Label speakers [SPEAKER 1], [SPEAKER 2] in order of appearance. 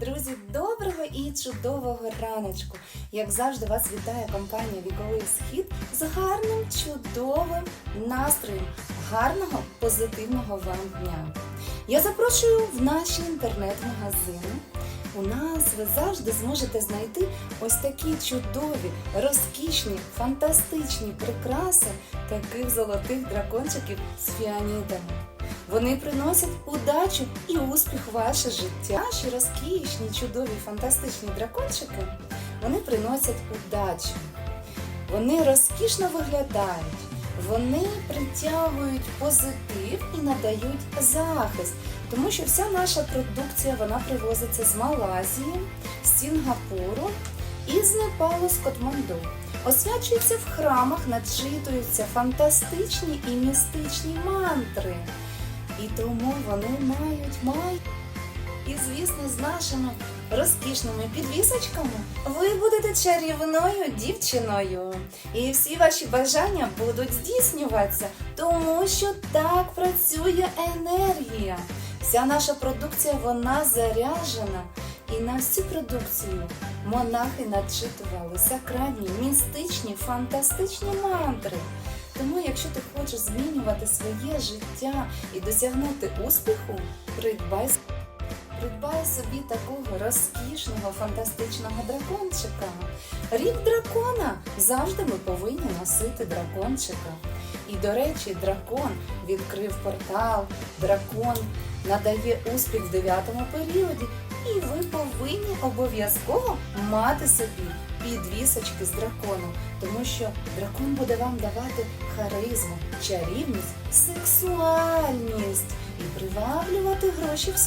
[SPEAKER 1] Друзі, доброго і чудового раночку! Як завжди, вас вітає компанія Віковий Схід з гарним, чудовим настроєм, гарного, позитивного вам дня. Я запрошую в наші інтернет-магазини. У нас ви завжди зможете знайти ось такі чудові, розкішні, фантастичні прикраси таких золотих дракончиків з фіанітами. Вони приносять удачу і успіх в ваше життя. Наші розкішні, чудові, фантастичні дракончики вони приносять удачу. Вони розкішно виглядають, вони притягують позитив і надають захист, тому що вся наша продукція вона привозиться з Малайзії, з Сінгапуру і з Непалу з Котманду. Освячується в храмах, начитуються фантастичні і містичні мантри. І тому вони мають мають. І, звісно, з нашими розкішними підвісочками ви будете чарівною дівчиною. І всі ваші бажання будуть здійснюватися, тому що так працює енергія. Вся наша продукція вона заряджена. І на всю продукцію монахи начитували сакральні, містичні, фантастичні мантри. Тому, якщо ти хочеш змінювати своє життя і досягнути успіху, придбай, придбай собі такого розкішного, фантастичного дракончика. Рік дракона завжди ми повинні носити дракончика. І, до речі, дракон відкрив портал, дракон надає успіх в дев'ятому періоді, і ви повинні обов'язково мати собі підвісочки з драконом, тому що дракон буде вам давати харизму, чарівність, сексуальність і приваблювати гроші в своє.